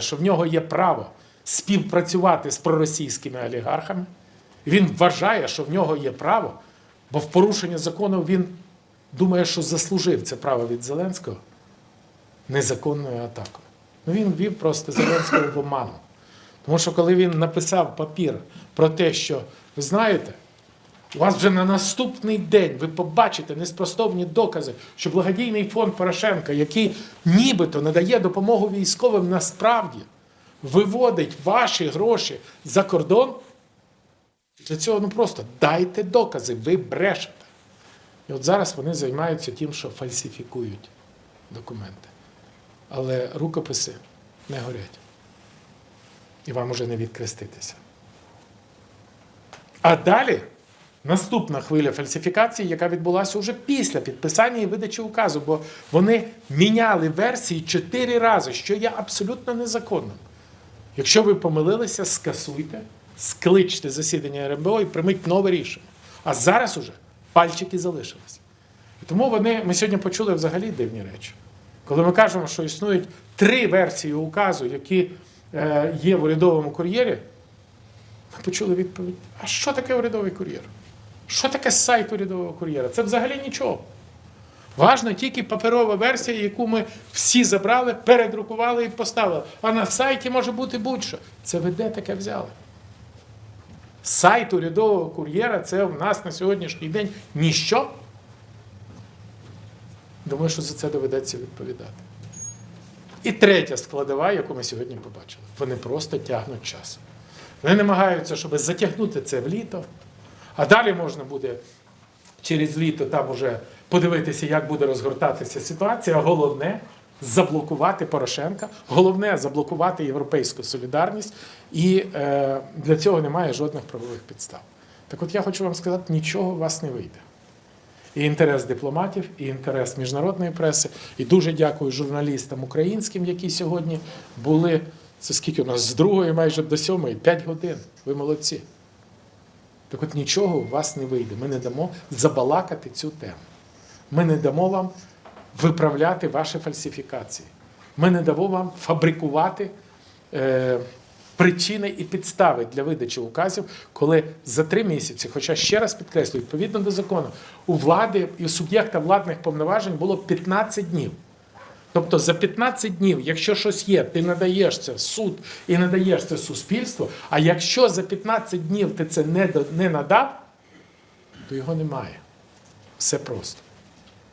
що в нього є право співпрацювати з проросійськими олігархами. Він вважає, що в нього є право, бо в порушення закону він думає, що заслужив це право від Зеленського незаконною атакою. Ну він ввів просто Зеленського в оману. Тому що коли він написав папір про те, що ви знаєте, у вас вже на наступний день ви побачите неспростовні докази, що благодійний фонд Порошенка, який нібито надає допомогу військовим, насправді виводить ваші гроші за кордон. Для цього ну просто дайте докази, ви брешете. І от зараз вони займаються тим, що фальсифікують документи. Але рукописи не горять. І вам уже не відкреститися. А далі наступна хвиля фальсифікації, яка відбулася вже після підписання і видачі указу, бо вони міняли версії чотири рази, що є абсолютно незаконним. Якщо ви помилилися, скасуйте, скличте засідання РНБО і прийміть нове рішення. А зараз уже пальчики залишились. Тому вони, ми сьогодні почули взагалі дивні речі. Коли ми кажемо, що існують три версії указу, які е, є в урядовому кур'єрі, ми почули відповідь: а що таке урядовий кур'єр? Що таке сайт урядового кур'єра? Це взагалі нічого. Важно тільки паперова версія, яку ми всі забрали, передрукували і поставили. А на сайті може бути будь-що. Це ви де таке взяли? Сайт урядового кур'єра це в нас на сьогоднішній день ніщо. Думаю, що за це доведеться відповідати. І третя складова, яку ми сьогодні побачили. Вони просто тягнуть час. Вони намагаються, щоб затягнути це в літо, а далі можна буде через літо там уже подивитися, як буде розгортатися ситуація. Головне заблокувати Порошенка, головне заблокувати європейську солідарність, і е, для цього немає жодних правових підстав. Так от я хочу вам сказати, нічого у вас не вийде. І інтерес дипломатів, і інтерес міжнародної преси. І дуже дякую журналістам українським, які сьогодні були. Це скільки у нас з другої майже до сьомої, п'ять годин. Ви молодці. Так от нічого у вас не вийде. Ми не дамо забалакати цю тему. Ми не дамо вам виправляти ваші фальсифікації. Ми не дамо вам фабрикувати е, причини і підстави для видачі указів, коли за три місяці, хоча ще раз підкреслюю, відповідно до закону, у влади і у суб'єкта владних повноважень було 15 днів. Тобто за 15 днів, якщо щось є, ти надаєш це в суд і надаєш це суспільству, а якщо за 15 днів ти це не, надав, то його немає. Все просто.